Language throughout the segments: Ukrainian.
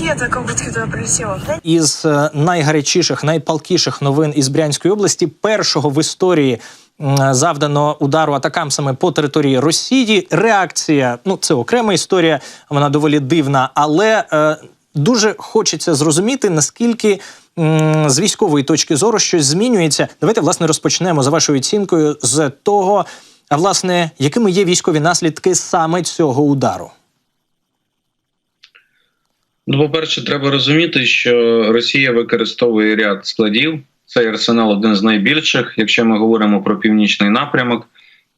ракета как будто туда прилетела. із е, найгарячіших, найпалкіших новин із Брянської області, першого в історії м, завдано удару атакамсами по території Росії. Реакція, ну це окрема історія, вона доволі дивна, але е, дуже хочеться зрозуміти, наскільки. З військової точки зору щось змінюється. Давайте власне розпочнемо за вашою оцінкою з того, а власне, якими є військові наслідки саме цього удару. Ну, по-перше, треба розуміти, що Росія використовує ряд складів. Цей арсенал один з найбільших, якщо ми говоримо про північний напрямок,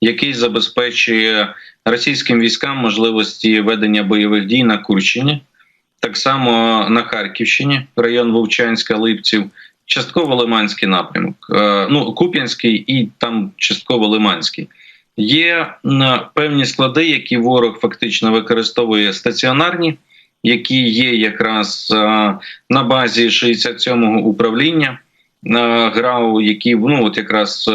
який забезпечує російським військам можливості ведення бойових дій на Курщині, так само на Харківщині, район Вовчанська, Липців, частково Лиманський напрямок, е, ну Куп'янський і там частково Лиманський. Є певні склади, які ворог фактично використовує стаціонарні які є якраз е, на базі 67-го управління е, ГРАУ, які ну от якраз е,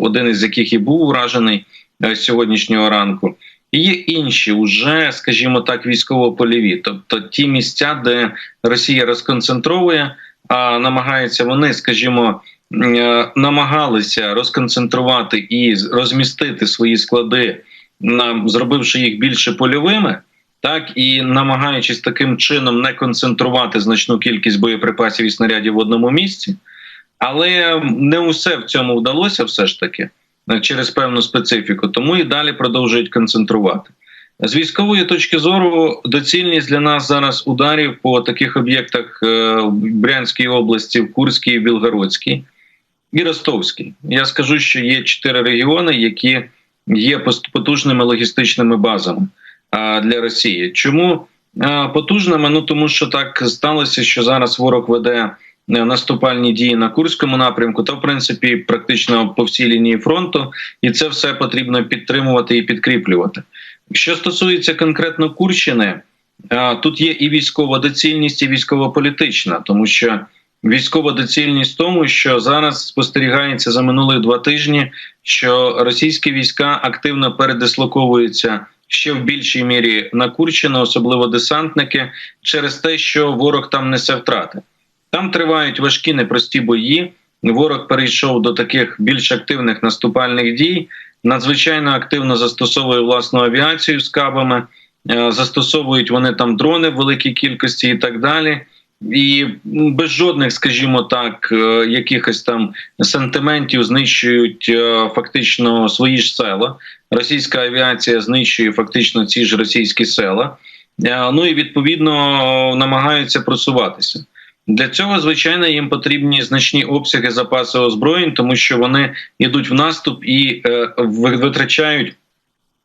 один із яких і був уражений е, сьогоднішнього ранку. І є інші, уже, скажімо так, військово-польові, тобто ті місця, де Росія розконцентровує, а намагаються вони, скажімо, намагалися розконцентрувати і розмістити свої склади, зробивши їх більше польовими так і намагаючись таким чином не концентрувати значну кількість боєприпасів і снарядів в одному місці, але не усе в цьому вдалося, все ж таки е, через певну специфіку, тому і далі продовжують концентрувати. З військової точки зору доцільність для нас зараз ударів по таких об'єктах е, в Брянській області, в Курській, Білгородській і Ростовській. Я скажу, що є чотири регіони, які є потужними логістичними базами для Росії. Чому потужними? Ну тому що так сталося, що зараз ворог веде е, наступальні дії на Курському напрямку, та в принципі практично по всій лінії фронту, і це все потрібно підтримувати і підкріплювати. Що стосується конкретно Курщини, тут є і військова доцільність, і військово-політична, тому що військова доцільність в тому, що зараз спостерігається за минулі два тижні, що російські війська активно передислоковуються ще в більшій мірі на особливо десантники, через те, що ворог там несе втрати. Там тривають важкі непрості бої. Ворог перейшов до таких більш активних наступальних дій. Надзвичайно активно застосовує власну авіацію з кабами, е, застосовують вони там дрони в великій кількості і так далі. І без жодних, скажімо так, е, якихось там сантиментів знищують е, фактично свої ж села. Російська авіація знищує фактично ці ж російські села. Е, Ну і відповідно намагаються просуватися. Для цього, звичайно, їм потрібні значні обсяги запаси озброєнь, тому що вони йдуть в наступ і витрачають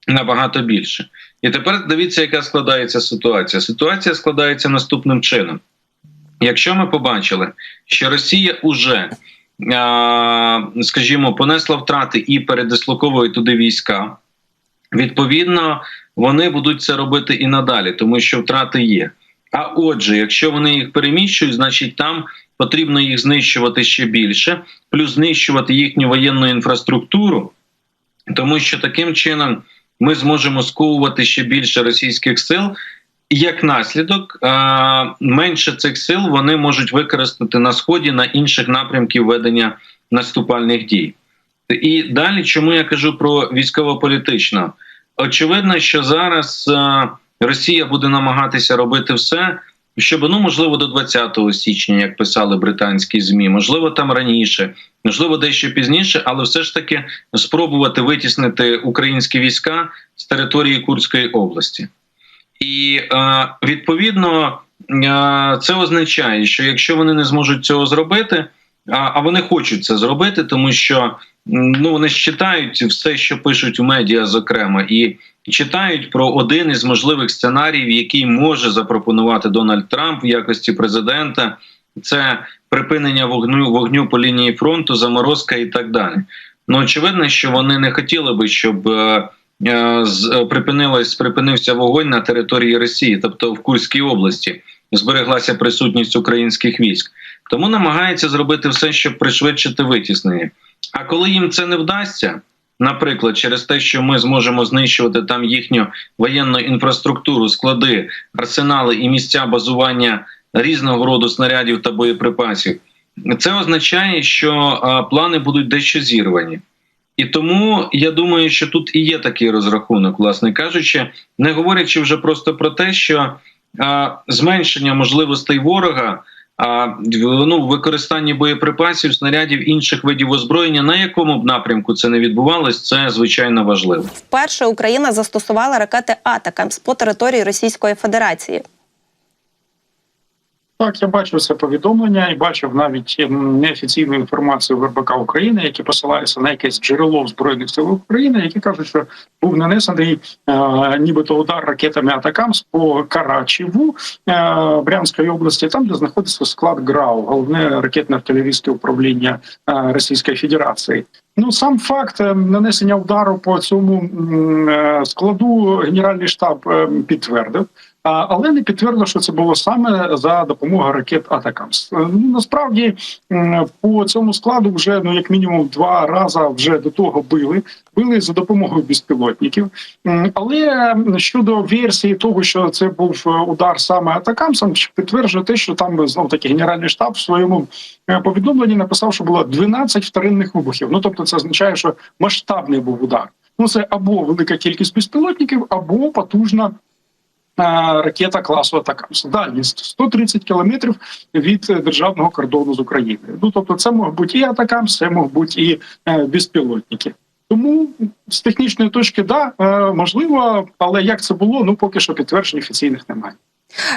набагато більше. І тепер дивіться, яка складається ситуація. Ситуація складається наступним чином. Якщо ми побачили, що Росія уже, скажімо, понесла втрати і передислоковує туди війська, відповідно, вони будуть це робити і надалі, тому що втрати є. А отже, якщо вони їх переміщують, значить там потрібно їх знищувати ще більше, плюс знищувати їхню воєнну інфраструктуру, тому що таким чином ми зможемо сковувати ще більше російських сил. Як наслідок, е, менше цих сил вони можуть використати на сході на інших напрямків ведення наступальних дій. І далі, чому я кажу про військово-політично? Очевидно, що зараз е, Росія буде намагатися робити все, щоб ну можливо до 20 січня, як писали британські змі, можливо, там раніше, можливо, дещо пізніше, але все ж таки спробувати витіснити українські війська з території Курської області. І е, відповідно е, це означає, що якщо вони не зможуть цього зробити, а, вони хочуть це зробити, тому що ну вони ж читають все, що пишуть у медіа, зокрема, і читають про один із можливих сценаріїв, який може запропонувати Дональд Трамп в якості президента. Це припинення вогню вогню по лінії фронту, заморозка і так далі. Ну очевидно, що вони не хотіли би, щоб е, припинилось припинився вогонь на території Росії, тобто в Курській області, збереглася присутність українських військ. Тому намагається зробити все, щоб пришвидшити витіснення. А коли їм це не вдасться, наприклад, через те, що ми зможемо знищувати там їхню воєнну інфраструктуру, склади, арсенали і місця базування різного роду снарядів та боєприпасів, це означає, що а, плани будуть дещо зірвані. І тому я думаю, що тут і є такий розрахунок, власне кажучи, не говорячи вже просто про те, що а, зменшення можливостей ворога. А ну, в використанні боєприпасів, снарядів інших видів озброєння, на якому б напрямку це не відбувалось, це звичайно важливо. Вперше Україна застосувала ракети Атакамс по території Російської Федерації. Так, я бачив це повідомлення і бачив навіть ем, неофіційну інформацію в РБК України, які посилаються на якесь джерело збройних сил України, які кажуть, що був нанесений е, нібито удар ракетами Атакамс по Карачеву е, Брянської області, там де знаходиться склад ГРАУ, головне ракетно-артилерійське управління е, Російської Федерації. Ну сам факт е, нанесення удару по цьому е, складу Генеральний штаб е, підтвердив. Але не підтвердив, що це було саме за допомогою ракет Атакамс. Е, насправді по цьому складу вже ну як мінімум два рази вже до того били. Били за допомогою безпілотників. Але щодо версії того, що це був е, удар саме Атакамсом, підтверджує те, що там знов таки генеральний штаб в своєму е, повідомленні написав, що було 12 вторинних вибухів. Ну тобто, це означає, що масштабний був удар. Ну це або велика кількість безпілотників, або потужна ракета класу Атакамс. Дальність 130 кілометрів від е, державного кордону з Україною. Ну тобто, це мог бути і Атакамс, це мог бути і е, безпілотники. Тому з технічної точки, да, е, можливо, але як це було, ну поки що підтверджень офіційних немає.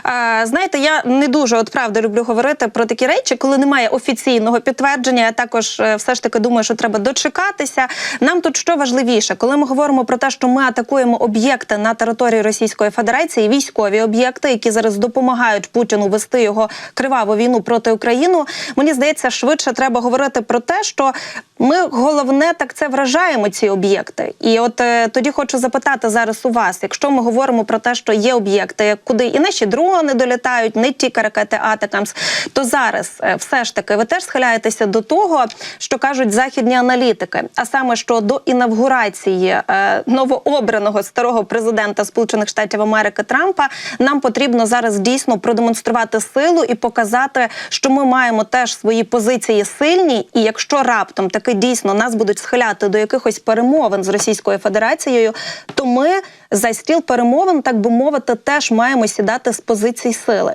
Е, знаєте, я не дуже от правда люблю говорити про такі речі, коли немає офіційного підтвердження. Я також е, все ж таки думаю, що треба дочекатися. Нам тут що важливіше, коли ми говоримо про те, що ми атакуємо об'єкти на території Російської Федерації, військові об'єкти, які зараз допомагають Путіну вести його криваву війну проти України. Мені здається, швидше треба говорити про те, що ми головне так це вражаємо ці об'єкти. І от е, тоді хочу запитати зараз у вас, якщо ми говоримо про те, що є об'єкти, куди і наші дрони долітають, не тільки ракети Атакамс, то зараз е, все ж таки ви теж схиляєтеся до того, що кажуть західні аналітики, а саме що до інавгурації е, новообраного старого президента Сполучених Штатів Америки Трампа нам потрібно зараз дійсно продемонструвати силу і показати, що ми маємо теж свої позиції сильні, і якщо раптом таки дійсно нас будуть схиляти до якихось перемовин з Російською Федерацією, то ми за стіл перемовин, так би мовити, теж маємо сідати з позицій сили.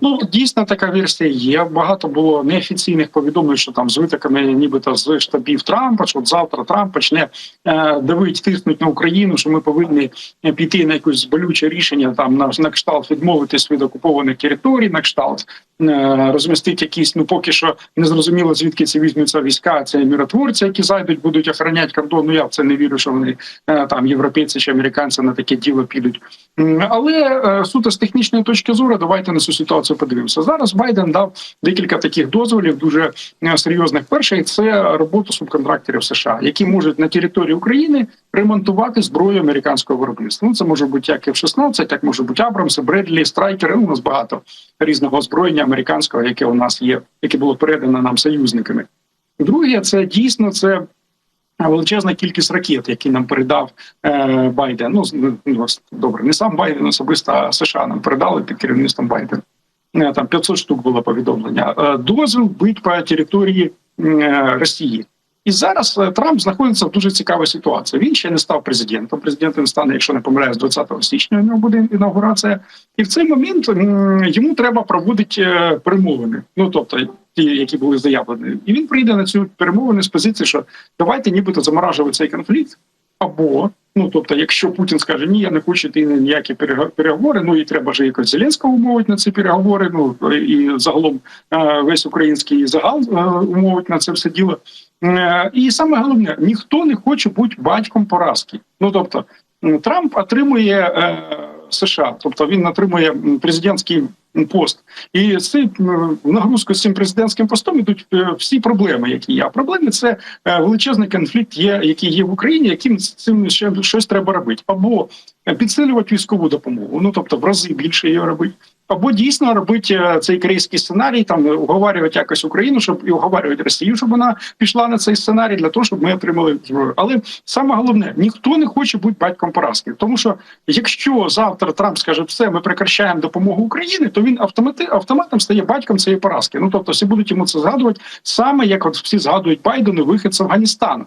Ну дійсно така версія є. Багато було неофіційних повідомлень, що там з витоками, нібито з штабів Трампа, що от завтра Трамп почне е, давить, тиснуть на Україну, що ми повинні е, піти на якесь болюче рішення там на, на кшталт відмовитись від окупованих територій, на кшталт е, розмістити якісь, ну поки що не зрозуміло звідки це візьмуться війська. Це миротворці, які зайдуть, будуть охороняти кордон. Ну я в це не вірю, що вони е, там європейці чи американці на таке діло підуть. Але е, суто з технічної точки зору, давайте на цю ситуацію подивимося. Зараз Байден дав декілька таких дозволів, дуже е, серйозних. Перший це роботу субконтракторів США, які можуть на території України ремонтувати зброю американського виробництва. Ну це може бути як F-16, так може бути Абрамси, Бредлі, Страйкери. Ну, у нас багато різного озброєння американського, яке у нас є, яке було передано нам союзниками. Друге, це дійсно це величезна кількість ракет, які нам передав е, Байден. Ну з- ну, добре, не сам Байден особисто, а США нам передали під керівництвом Байдена. Е, Там 500 штук було повідомлення. Е, Дозвіл бить по території е, Росії. І зараз Трамп знаходиться в дуже цікавій ситуації. Він ще не став президентом. Президентом стане, якщо не помиляюсь, 20 січня у нього буде інаугурація. І в цей момент йому треба проводити е, перемовини. Ну тобто ті, які були заявлені, і він прийде на цю перемовини з позиції, що давайте нібито заморажувати цей конфлікт. Або ну тобто, якщо Путін скаже ні, я не хочу йти на ніякі перего- переговори, ну і треба ж якось Зеленського умовити на ці переговори. Ну і загалом е, весь український загал е, умовить на це все діло. Е, І саме головне, ніхто не хоче бути батьком поразки. Ну тобто, Трамп отримує США, тобто він отримує президентський пост, і з цим нагрузку з цим президентським постом ідуть е, всі проблеми, які є. А проблеми це е, величезний конфлікт, є який є в Україні, яким з цим ще щось треба робити, або підсилювати військову допомогу. Ну тобто в рази більше її робити. Або дійсно робити е, цей корейський сценарій, там уговарювати якось Україну, щоб і уговарювати Росію, щоб вона пішла на цей сценарій для того, щоб ми отримали зброю. Але саме головне, ніхто не хоче бути батьком поразки, тому що якщо завтра Трамп скаже, все, ми прекращаємо допомогу Україні, то він автомати автоматом стає батьком цієї поразки. Ну тобто, всі будуть йому це згадувати саме як от всі згадують Байдену, вихід з Афганістану.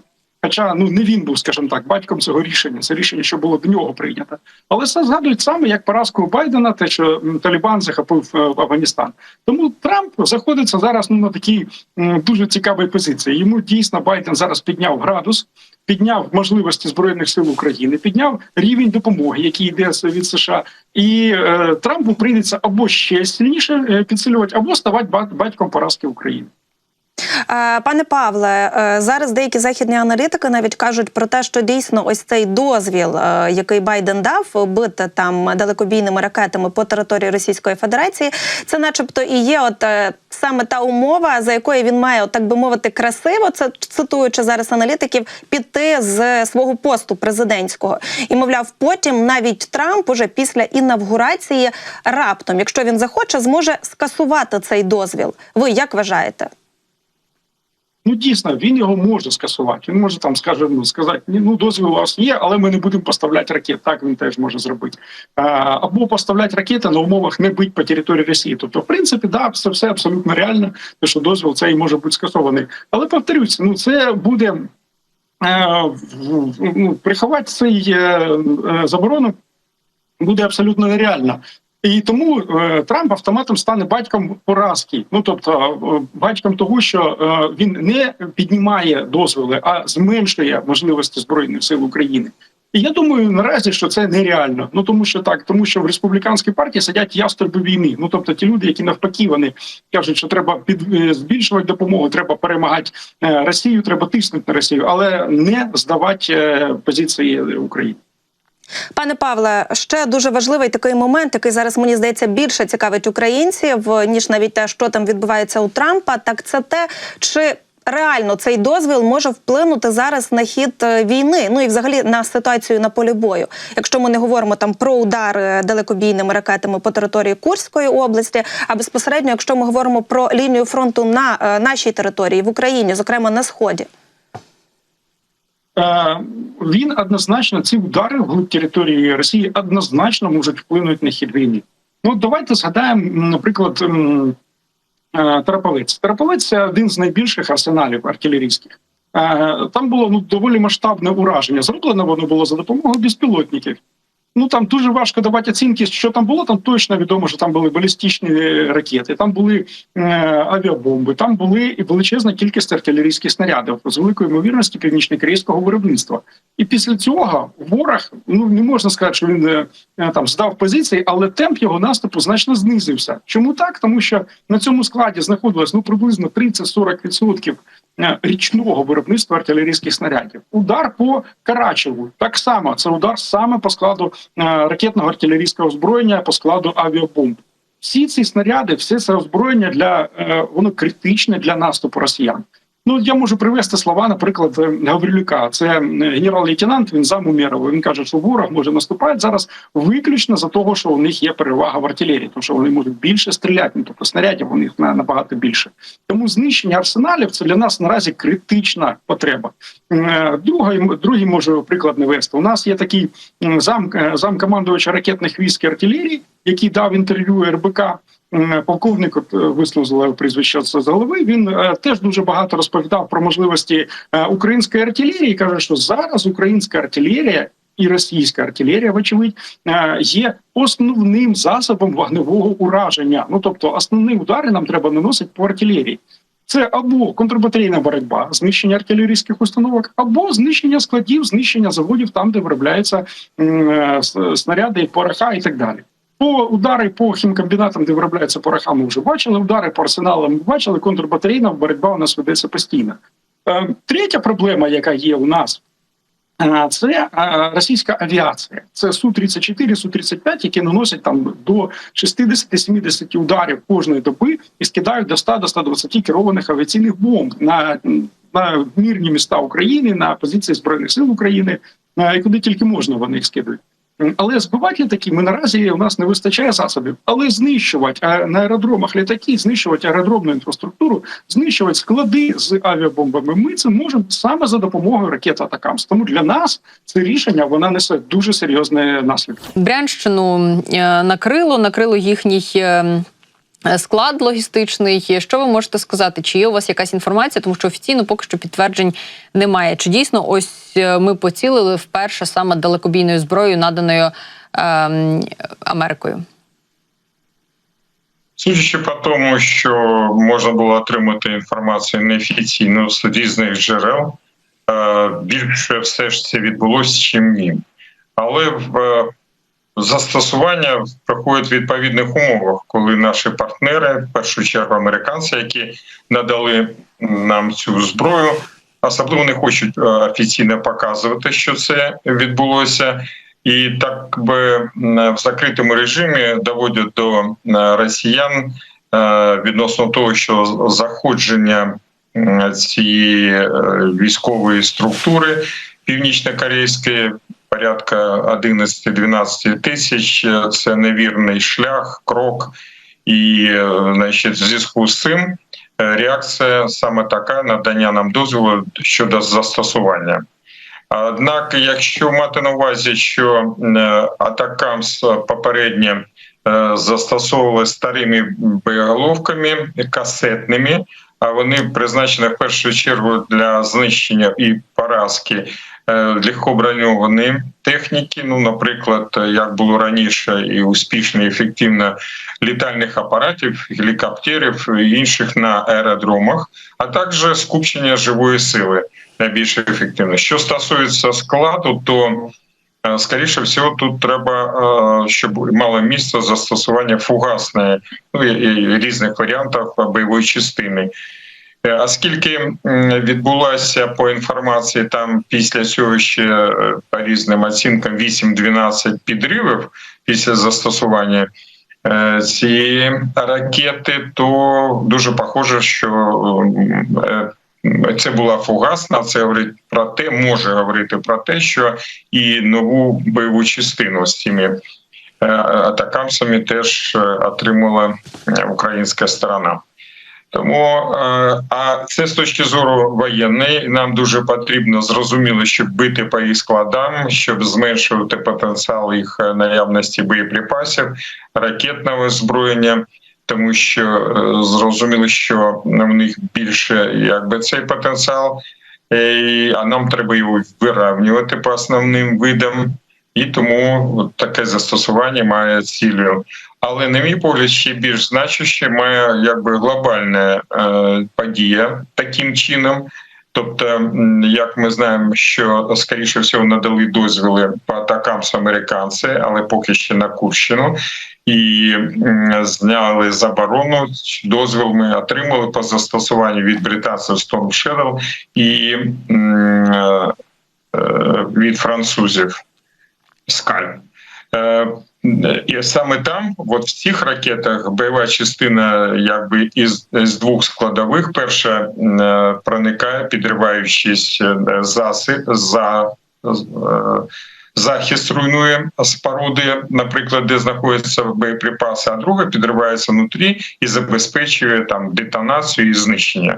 Хоча ну не він був, скажімо так, батьком цього рішення. Це рішення, що було до нього прийнято. Але це згадують саме як поразку Байдена, те, що Талібан захопив е, Афганістан. Тому Трамп знаходиться зараз ну, на такій дуже цікавій позиції. Йому дійсно Байден зараз підняв градус, підняв можливості збройних сил України, підняв рівень допомоги, який йде від США, і е, Трампу прийдеться або ще сильніше е, підсилювати, або ставати ба- батьком поразки України. Е, Пане Павле, е, зараз деякі західні аналітики навіть кажуть про те, що дійсно ось цей дозвіл, е, який Байден дав, бити там далекобійними ракетами по території Російської Федерації, це, начебто, і є от саме та умова, за якою він має, так би мовити, красиво, це цитуючи зараз аналітиків, піти з свого посту президентського. І мовляв, потім навіть Трамп уже після інавгурації раптом, якщо він захоче, зможе скасувати цей дозвіл. Ви як вважаєте? Ну дійсно, він його може скасувати. Він може там скаже, ну сказати, ну дозвіл у вас є, але ми не будемо поставляти ракет. Так він теж може зробити. Або поставляти ракети на умовах не бить по території Росії. Тобто, в принципі, да, це все абсолютно реально, те, що дозвіл цей може бути скасований. Але повторюсь, ну це буде е, ну, приховати цей е, е, заборону буде абсолютно нереально. І тому е, Трамп автоматом стане батьком поразки. Ну тобто е, батьком того, що е, він не піднімає дозволи, а зменшує можливості збройних сил України. І я думаю, наразі що це нереально. Ну тому що так, тому що в республіканській партії сидять ястреби війни. Ну тобто ті люди, які навпаки, вони кажуть, що треба під збільшувати допомогу, треба перемагати Росію, треба тиснути на Росію, але не здавати позиції України. Пане Павле, ще дуже важливий такий момент, який зараз мені здається більше цікавить українців ніж навіть те, що там відбувається у Трампа. Так це те, чи реально цей дозвіл може вплинути зараз на хід е, війни, ну і взагалі на ситуацію на полі бою. Якщо ми не говоримо там про удари далекобійними ракетами по території Курської області, а безпосередньо, якщо ми говоримо про лінію фронту на е, нашій території в Україні, зокрема на сході. Е, він однозначно ці удари в території Росії однозначно можуть вплинути на хід війни. Ну давайте згадаємо, наприклад, Тараповець. е, Тараполець. Тараполець це один з найбільших арсеналів артилерійських. Е, Там було ну доволі масштабне ураження. Зроблено воно було за допомогою безпілотників. Ну там дуже важко давати оцінки, що там було. Там точно відомо, що там були балістичні ракети, там були е, авіабомби, там були і величезна кількість артилерійських снарядів з великою ймовірністю північно-корейського виробництва. І після цього ворог ну не можна сказати, що він е, е, там здав позиції, але темп його наступу значно знизився. Чому так? Тому що на цьому складі знаходилось ну приблизно 30-40% е, річного виробництва артилерійських снарядів. Удар по Карачеву так само це удар саме по складу ракетного артилерійського озброєння, по складу авіабомб. Всі ці снаряди, все це озброєння для е, воно критичне для наступу росіян. Ну я можу привести слова, наприклад, е, Гаврилюка. Це е, генерал-лейтенант. Він зам Умєрова. Він каже, що ворог може наступати зараз виключно за того, що у них є перевага в артилерії, тому що вони можуть більше стріляти. Ну, тобто снарядів у них на- набагато більше. Тому знищення арсеналів це для нас наразі критична потреба. Е, Другий, другий можу приклад навести. У нас є такий зам, е, ракетних військ і артилерії, який дав інтерв'ю РБК. М, Полковник от, е, висловила прізвище з голови. Він е, теж дуже багато розповідав про можливості е, української артилерії. каже, що зараз українська артилерія і російська артилерія, вочевидь, е, є основним засобом вогневого ураження. Ну тобто, основні удари нам треба наносити по артилерії. Це або контрбатарейна боротьба, знищення артилерійських установок, або знищення складів, знищення заводів там, де виробляються е, снаряди, пороха і так далі. По удари по хімкомбінатам, де виробляються пороха, ми вже бачили. Удари по арсеналам ми бачили. Контрбатарейна боротьба у нас ведеться постійно. Е, Третя проблема, яка є у нас, е, це е, російська авіація. Це су 34 су 35 які наносять там до 60-70 ударів кожної доби і скидають до 100 до 120 керованих авіаційних бомб на, на мирні міста України, на позиції збройних сил України, і куди тільки можна вони їх скидують. Але збивати літаки ми наразі у нас не вистачає засобів. Але знищувати а на аеродромах літаки, знищувати аеродромну інфраструктуру, знищувати склади з авіабомбами. Ми це можемо саме за допомогою ракет Атакамс. Тому для нас це рішення вона несе дуже серйозні наслідки. Брянщину е, накрило, накрило їхній. Е, Склад логістичний, що ви можете сказати? Чи є у вас якась інформація? Тому що офіційно поки що підтверджень немає. Чи дійсно ось е, ми поцілили вперше саме далекобійною зброєю, наданою ем, Америкою? Судячи по тому, що можна було отримати інформацію неофіційно з різних джерел, е, більше все ж це відбулося, чим ні. Але в е, застосування проходить в відповідних умовах, коли наші партнери, в першу чергу американці, які надали нам цю зброю, особливо не хочуть е, офіційно показувати, що це відбулося. І так би в закритому режимі доводять до е, росіян е, відносно того, що заходження цієї військової структури північно-корейської порядка 11-12 тисяч. Це невірний шлях, крок. І е, значить, в зв'язку з цим е, реакція саме така надання нам дозволу щодо застосування. Однак, якщо мати на увазі, що е, атакамс попередньо застосовували старими боєголовками касетними, а вони призначені в першу чергу для знищення і поразки е, легкоброньованої техніки. Ну, наприклад, як було раніше, і успішно і ефективно літальних апаратів, гелікоптерів і інших на аеродромах, а також скупчення живої сили найбільш ефективно. Що стосується складу, то е, скоріше всього тут треба, е, щоб мало місце застосування фугасної ну, різних варіантів бойової частини. Оскільки відбулася по інформації там після цього ще е, по різним оцінкам 8-12 підривів після застосування е, цієї ракети, то дуже похоже, що е, це була фугасна. Це говорить про те, може говорити про те, що і нову бойову частину з цими атакамсами теж отримала українська сторона. Тому е, а це з точки зору воєнної. Нам дуже потрібно зрозуміло, щоб бити по їх складам, щоб зменшувати потенціал їх е, наявності боєприпасів, ракетного озброєння. Тому що е, зрозуміло, що в них більше якби цей потенціал, а нам треба його вирівнювати по основним видам, і тому таке застосування має цілю. Але на мій погляд, ще більш значуще має якби глобальна е, подія таким чином. Тобто, як ми знаємо, що скоріше всього надали дозвіли по атакам з американці, але поки ще на Курщину, і зняли заборону. Дозвіл ми отримали по застосуванню від британців Storm Shadow і е, е, від французів Скаль. І саме там, от в цих ракетах, бойова частина якби із, з двох складових. Перша е, проникає, підриваючись е, засіб за е, захист руйнує споруди, наприклад, де знаходяться боєприпаси, а друга підривається внутрі і забезпечує там детонацію і знищення.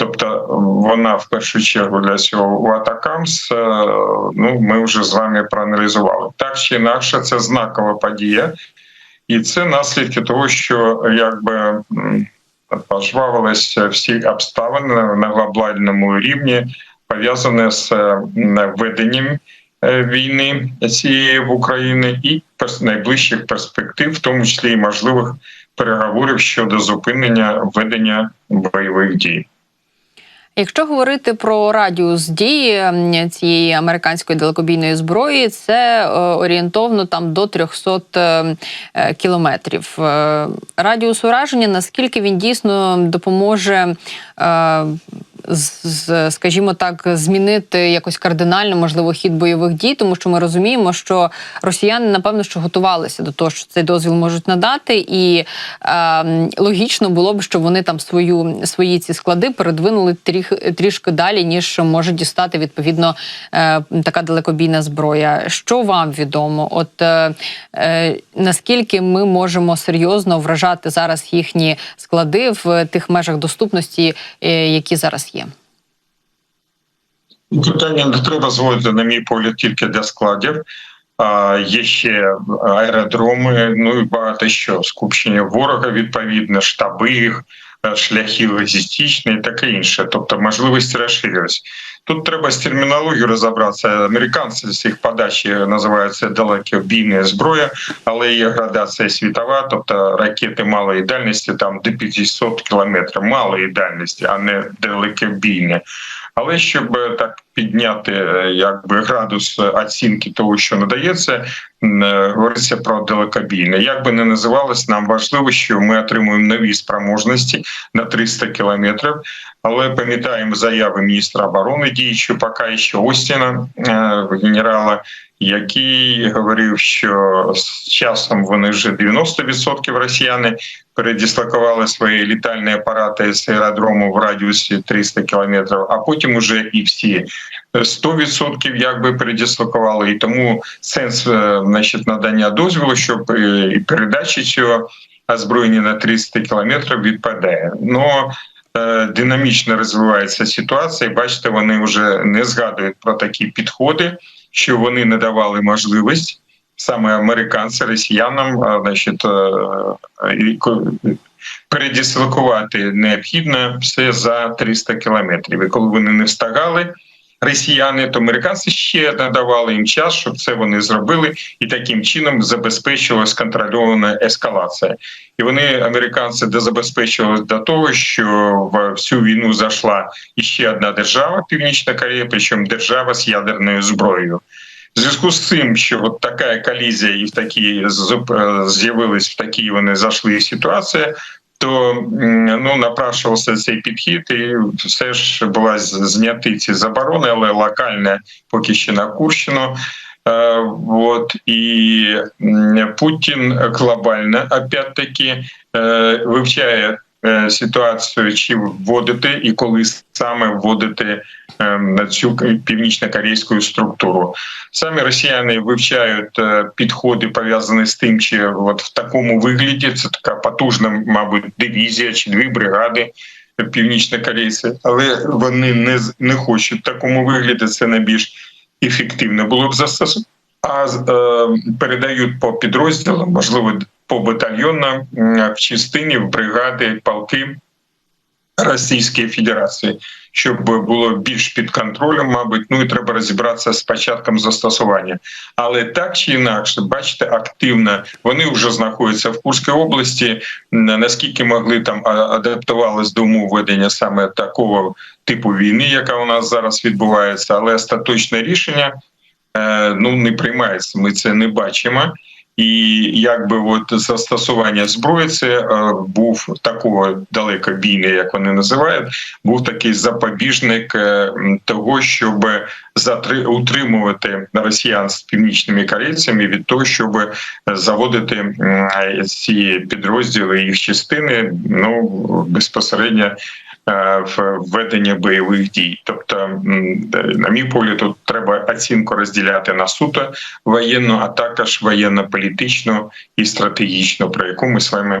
Тобто вона в першу чергу для цього у Атакамс, е, ну ми вже з вами проаналізували. Так чи інакше, це знакова подія, і це наслідки того, що якби пожвавилися всі обставини на глобальному рівні, пов'язані з е, веденням е, війни цієї в Україні і найближчих перспектив, в тому числі і можливих переговорів щодо зупинення ведення бойових дій. Якщо говорити про радіус дії цієї американської далекобійної зброї, це е, орієнтовно там до 300 е, е, кілометрів. Радіус ураження, наскільки він дійсно допоможе скажімо так, змінити якось кардинально можливо хід бойових дій, тому що ми розуміємо, що росіяни напевно що готувалися до того, що цей дозвіл можуть надати, і е, логічно було б, щоб вони там свою свої ці склади передвинули тріх, трішки далі, ніж може дістати відповідно е, така далекобійна зброя. Що вам відомо? От е, е, наскільки ми можемо серйозно вражати зараз їхні склади в тих межах доступності, е, які зараз є? Питання не треба зводити, на мій погляд, тільки для складів. Є ще аеродроми, ну і багато що. Скупчення ворога, відповідно, штаби їх, е, шляхи логістичні і таке інше. Тобто можливості розширились. Тут треба з термінологією розібратися. Американці з їх подачі називаються далекобійна зброя, але є градація світова, тобто ракети малої дальності, там до 500 кілометрів, малої дальності, а не далекобійні. Але щоб е, так підняти е, якби градус оцінки того, що надається, е, говориться про далекобійне. Як би не називалось, нам важливо, що ми отримуємо нові спроможності на 300 кілометрів. Але пам'ятаємо заяви міністра оборони діючого поки що Остіна е, генерала, який говорив, що з часом вони вже 90% росіяни передислокували свої літальні апарати з аеродрому в радіусі 300 кілометрів, а потім уже і всі 100% якби передислокували. І тому сенс е, значить, надання дозволу, щоб е, і передачі цього озброєння на 300 кілометрів відпадає. Но е, динамічно розвивається ситуація. Бачите, вони вже не згадують про такі підходи, що вони не давали можливість саме американцям, росіянам, значить, е, передислокувати необхідно все за 300 кілометрів. І коли вони не встигали. Росіяни, то американці ще надавали їм час, щоб це вони зробили, і таким чином забезпечувалась контрольована ескалація. І вони, американці, дозабезпечували до того, що в всю війну зайшла іще одна держава, Північна Корея, причому держава з ядерною зброєю. В зв'язку з цим, що от така колізія і в такі зуп- е, з'явились в такі вони зайшли ситуація, то ну напрашувався цей підхід, і все ж була зняти ці заборони, але локальне поки ще на Курщину. Е, Вот і м, Путін глобально опять-таки е, вивчає е, ситуацію, чи вводити і коли саме вводити е, на цю північно-корейську структуру. Самі росіяни вивчають е, підходи пов'язані з тим, чи от в такому вигляді це така потужна, мабуть, дивізія чи дві бригади північно-корейці, але вони не не хочуть в такому вигляді. Це найбільш ефективно було б застосовано. А е, передають по підрозділам, можливо, по батальйонам в частині в бригади полки Російської Федерації, щоб було більш під контролем, мабуть, ну і треба розібратися з початком застосування. Але так чи інакше, бачите, активно вони вже знаходяться в Курській області. Наскільки могли там а- адаптувались до умов ведення саме такого типу війни, яка у нас зараз відбувається, але остаточне рішення е, ну не приймається. Ми це не бачимо. І якби от застосування зброї, це е, був такого далекобійний, як вони називають, був такий запобіжник е, того, щоб затри утримувати росіян з північними корейцями від того, щоб заводити ці підрозділи їх частини ну безпосередньо в ведення бойових дій. Тобто, на мій погляд, тут треба оцінку розділяти на суто воєнну, а також воєнно-політичну і стратегічну, про яку ми з вами